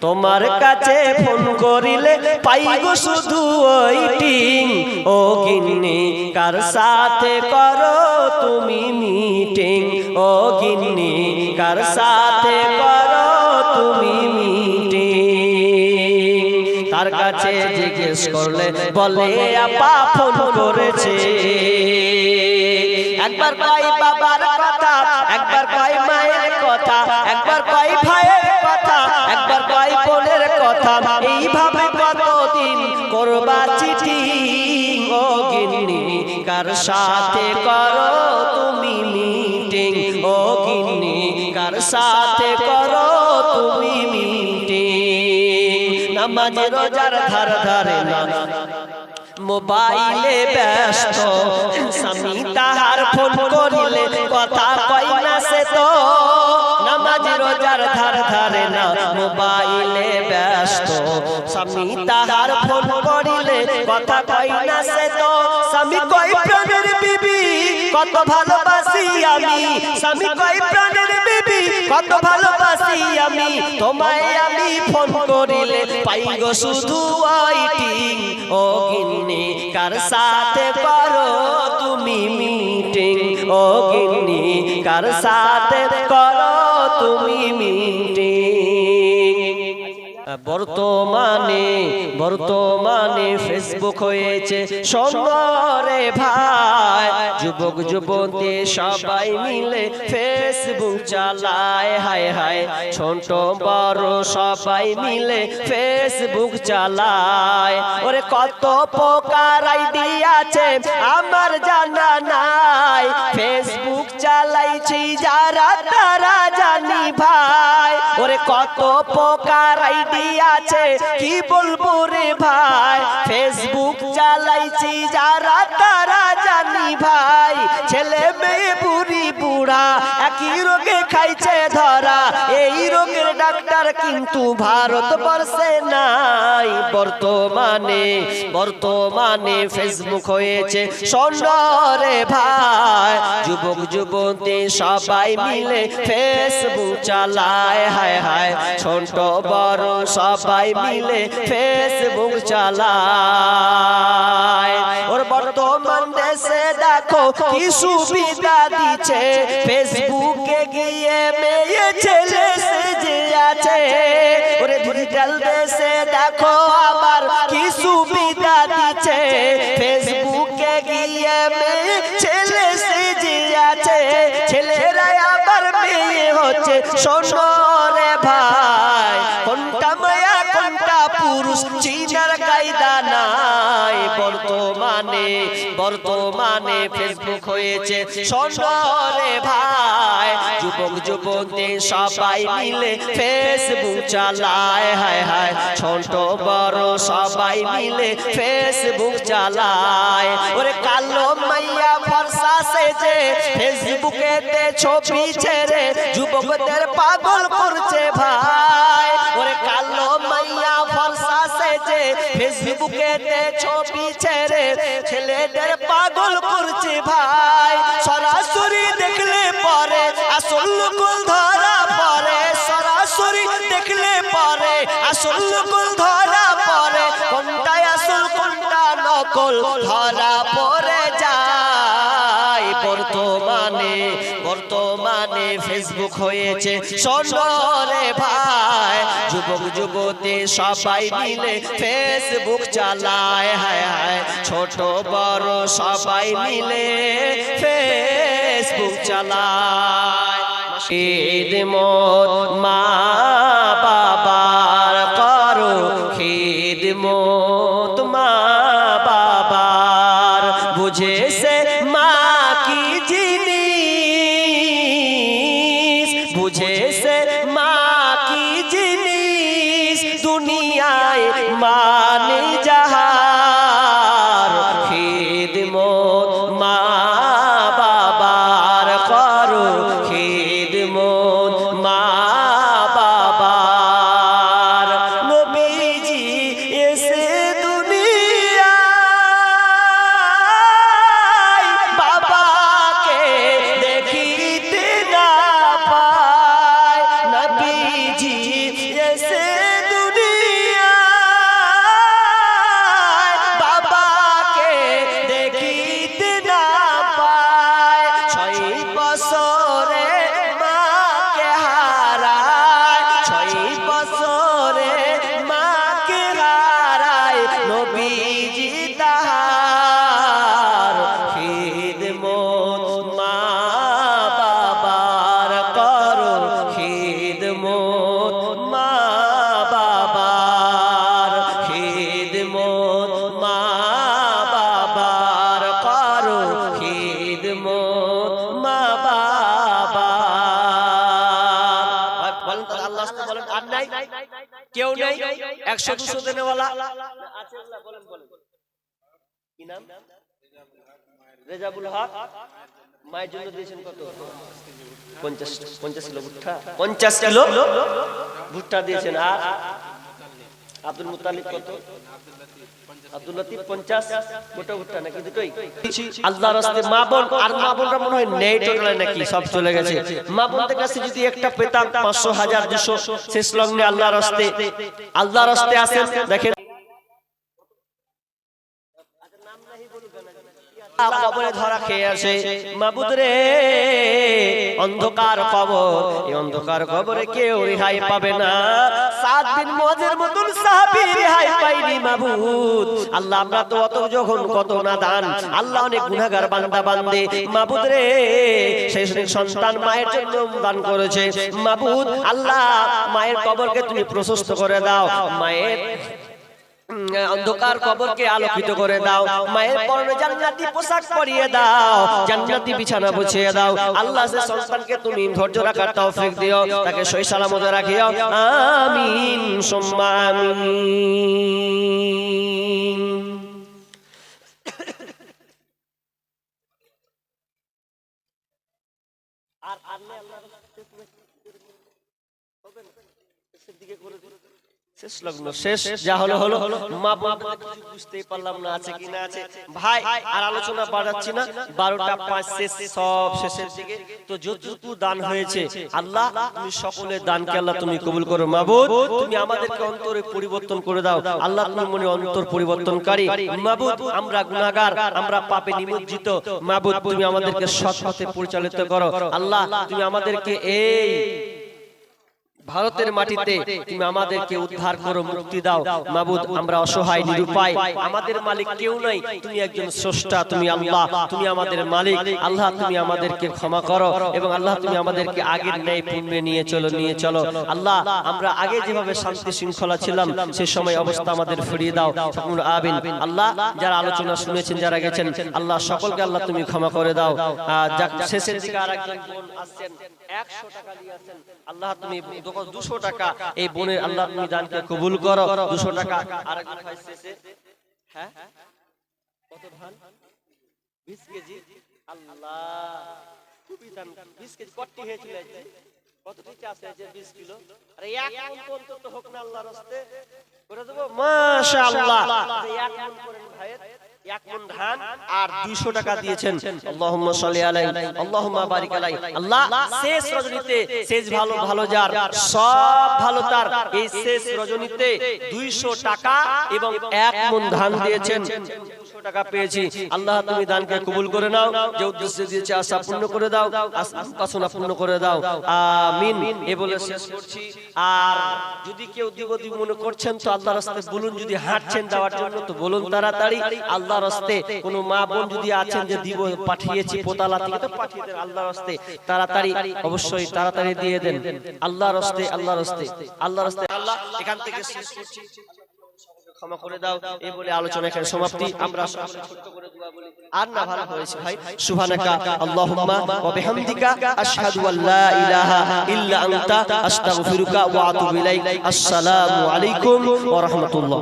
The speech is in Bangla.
তোমার কাছে ফোন করিলে পাই গো শুধু ওই টিং ও গিন্নি কার সাথে করো তুমি মিটিং? ও গিন্নি কার সাথে করো তুমি মিটিং? তার কাছে জিজ্ঞেস করলে বলে আপা ফোন করেছে। একবার কয় বাবার কথা। একবার কয় মায়ের কথা। একবার কয় ভাইয়ের কথা। কথা এইভাবে কতদিন করবা চিঠি ও গিন্নি কার সাথে করো তুমি মিটিং ও গিন্নি কার সাথে করো তুমি মিটিং নামাজ রোজার ধার ধারে না মোবাইলে ব্যস্ত স্বামী তাহার ফোন করিলে কথা স্বামী তাহার ফোন করিলে কথা কই না সে তো। স্বামী কই প্রাণের বিবি, কত ভালোবাসি আমি। স্বামী কই প্রাণের বিবি, কত ভালোবাসি আমি। তোমায় আমি ফোন করিলে পাই গো শুধু ওইটিং ও গিন্নি, কার সাথে তুমি মিটিং? ও গিন্নি, কার সাথে করো তুমি মিটিং? বর্তমানে বর্তমানে ফেসবুক হয়েছে। সুন্দরে ভাই, যুবক, যুবতী সবাই মিলে ফেসবুক চালায়। হায় হায়, ছোট, বড় সবাই মিলে ফেসবুক চালায়। ওরে কত প্রকার আইডি আছে, আমার জানা নাই। ফেসবুক চালাইছি যারা, তারা জানি ভাই। ওরে কত প্রকার আইডি আছে, কি বলব রে ভাই? ফেসবুক চালাইছি, যারা তারা জানি ভাই। ছেলে মেয়ে, বুড়ি, বুড়া, একই রোগে খাইছে ধরা, এই কিন্তু ভারতবর্ষে নাই। বর্তমানে বর্তমানে ফেসবুক হয়েছে সন্ডরে ভাই। যুবক, যুবতী সবাই মিলে ফেসবুক চালায়। হায় হায়, ছোট, বড় সবাই মিলে ফেসবুক চালায়। ওর বর্তমান দেশে দেখো কি সুবিধা দিচ্ছে। ফেসবুকে গিয়ে মেয়ে ছেলে দেখো আবার কি সুবিধা দিচ্ছে ফেসবুকে গিয়ে ছেলে সেজে আছে ছেলেরা আবার মেয়ে হচ্ছে। সোনরে ভাই, কোনটা মায়া, কোনটা পুরুষ? চিনার বর্তমানে ফেসবুক হয়েছে। সোনরে ভাই, যুবক যুবতী সবাই মিলে ফেসবুক চালায়। হায় হায়, ছোট, বড় সবাই মিলে ফেসবুক চালায়। ওরে কালো মাইয়া ফর্সা সেজে ফেসবুকেতে ছবি ছেড়ে যুবকদের পাগল করছে ভাই। ফেসবুকেতে ছবি ছেড়ে ছেলেদের পাগল করছে ভাই। বর্তমানে ফেসবুক হয়েছে। সরে ভাই, যুবক, যুবতী সবাই মিলে ফেসবুক চালায়। হায় হায়, ছোট, বড় সবাই মিলে ফেসবুক চালায়। মা দুনিয়ায় মানে যাহার কেউ নেই, একশো দুশো দেনেওয়ালা। কি নাম? রেজাবুল হক। মায়ের জন্য দিয়েছেন কত? পঞ্চাশ পঞ্চাশ কিলো ভুট্টা। পঞ্চাশ কিলো ভুট্টা দিয়েছেন। আর আব্দুল মুতালিব কত? আব্দুল লতিফ পঞ্চাশ মোটা ভুট্টা নাকি দুটোই? আল্লাহর রাস্তে মা বোন আর মা বোনরা মনে হয় নেই টোটালে নাকি, সব চলে গেছে। মা বোনদের কাছে যদি একটা পেতাম পাঁচশো হাজার দুশো, শেষ লগ্নে আল্লাহর রাস্তে আল্লাহ রাস্তে আসেন, দেখেন কবরে ধরা খেয়ে আসে। মাবুদ রে অন্ধকার কবর এই অন্ধকার কবরে কেউ রেহাই পাবে না। সাত দিন মজের মতন সাহাবী রেহাই পাইনি মাবুদ। আল্লাহ আমরা তো অত যখন কত না দান। আল্লাহ অনেক গুনাহগার বান্দা, বান্দে। মাবুদ রে সেই সন্তান মায়ের জন্য দান করেছে। মাবুদ, আল্লাহ, মায়ের কবরকে তুমি প্রশস্ত করে দাও। মায়ের অন্ধকার কবরকে আলোকিত করে দাও। মায়ের পরনে জান্নাতি পোশাক পরিয়ে দাও। জান্নাতি বিছানা বিছিয়ে দাও। আল্লাহ সে সন্তানকে তুমি ধৈর্য রাখার তৌফিক দিও। তাকে সই সালামতে রাখিও। আমিন সুম্মা আমিন আর দিকে করে। শেষ লগ্ন শেষ যা হলো হলো মা বোনদের বুঝতেই পারলাম না আছে কি না আছে। ভাই আর আলোচনা বাড়াচ্ছি না। বারোটা পাঁচ শেষ সব শেষের দিকে। তো যতটুকু দান হয়েছে আল্লাহ তুমি সকলের দানকে আল্লাহ তুমি কবুল করো। মাবুদ তুমি আমাদেরকে অন্তরে পরিবর্তন করে দাও। আল্লাহ তুমি মনে অন্তর পরিবর্তনকারী। মাবুদ আমরা গুনাহগার আমরা পাপে নিমজ্জিত। মাবুদ তুমি আমাদেরকে সৎ পথে পরিচালিত করো। আল্লাহ তুমি আমাদেরকে এই ভারতের মাটিতে তুমি আমাদেরকে উদ্ধার করো মুক্তি দাও। মাবুদ আমরা অসহায় নিরুপায়। আমাদের মালিক কেউ নাই। তুমি একজন স্রষ্টা তুমি আল্লাহ। তুমি আমাদের মালিক। আল্লাহ তুমি আমাদেরকে ক্ষমা করো এবং আল্লাহ তুমি আমাদেরকে আগের ন্যায় পুণ্যে নিয়ে চলো নিয়ে চলো। আল্লাহ আমরা আগে যেভাবে শান্তি শৃঙ্খলা ছিলাম সে সময় অবস্থা আমাদের ফিরিয়ে দাও। আবিন আল্লাহ যারা আলোচনা শুনেছেন যারা গেছেন আল্লাহ সকলকে আল্লাহ তুমি ক্ষমা করে দাও। শেষের দিকে আরেকজন বোন আসছেন একশো টাকা দিয়ে আসছেন আল্লাহ তুমি দুশো টাকা এই বোনের আল্লাহ তুমি দানকে কবুল করো দুশো টাকা। ভাই হ্যাঁ? কত ধান? বিশ কেজি। আল্লাহ খুবই দান বিশ কেজি কটি হয়েছিল আজকে? কতটি চাষ হয়েছে বিশ কিলো? আরে এক মন তো অন্তত হোক না আল্লাহর রাস্তে। করে দেবো? মাশাআল্লাহ। এক মন করেন ভাইয়ের। এক মন ধান আর 200 টাকা দিয়েছেন। আল্লাহুম্মা সাল্লি আলাই আল্লাহুম্মা বারিক আলাই আল্লাহ শেষ রজনীতে শেষ ভালো ভালো যার সব ভালো তার। এই শেষ রজনীতে 200 টাকা এবং এক মন ধান দিয়েছেন। 200 টাকা পেয়েছি, আল্লাহ তুমি দানকে কবুল করে নাও, যে উদ্দেশ্যে দিয়েছে আশা পূর্ণ করে দাও বাসনা পূর্ণ করে দাও। আমিন, এ বলে শেষ করছি। আর যদি কেউ দিব দিব মনে করছেন, তো আল্লাহর রাস্তায় বলুন, যদি হাঁটছেন দেওয়ার জন্য, তো বলুন তাড়াতাড়ি। আল্লাহর রাস্তে কোনো মা বোন যদি আছেন যে দিব, পাঠিয়েছি, পোতালা থেকে, তো পাঠিয়ে দেন আল্লাহর রাস্তে তাড়াতাড়ি, অবশ্যই তাড়াতাড়ি দিয়ে দেন। আল্লাহর রাস্তে আল্লাহর রাস্তে আল্লাহর রাস্তে আল্লাহ, এখান থেকে শেষ করছি। ক্ষমা করে দাও এই বলে আলোচনা এখানে সমাপ্তি আমরা আর না ভালো হয়েছে ভাই সুবহানাকা আল্লাহুম্মা ওয়া বিহামদিকা আশহাদু আল্লা ইলাহা ইল্লা আনতা আস্তাগফিরুকা ওয়া আতুবু ইলাইক আসসালামু আলাইকুম ওয়া রাহমাতুল্লাহ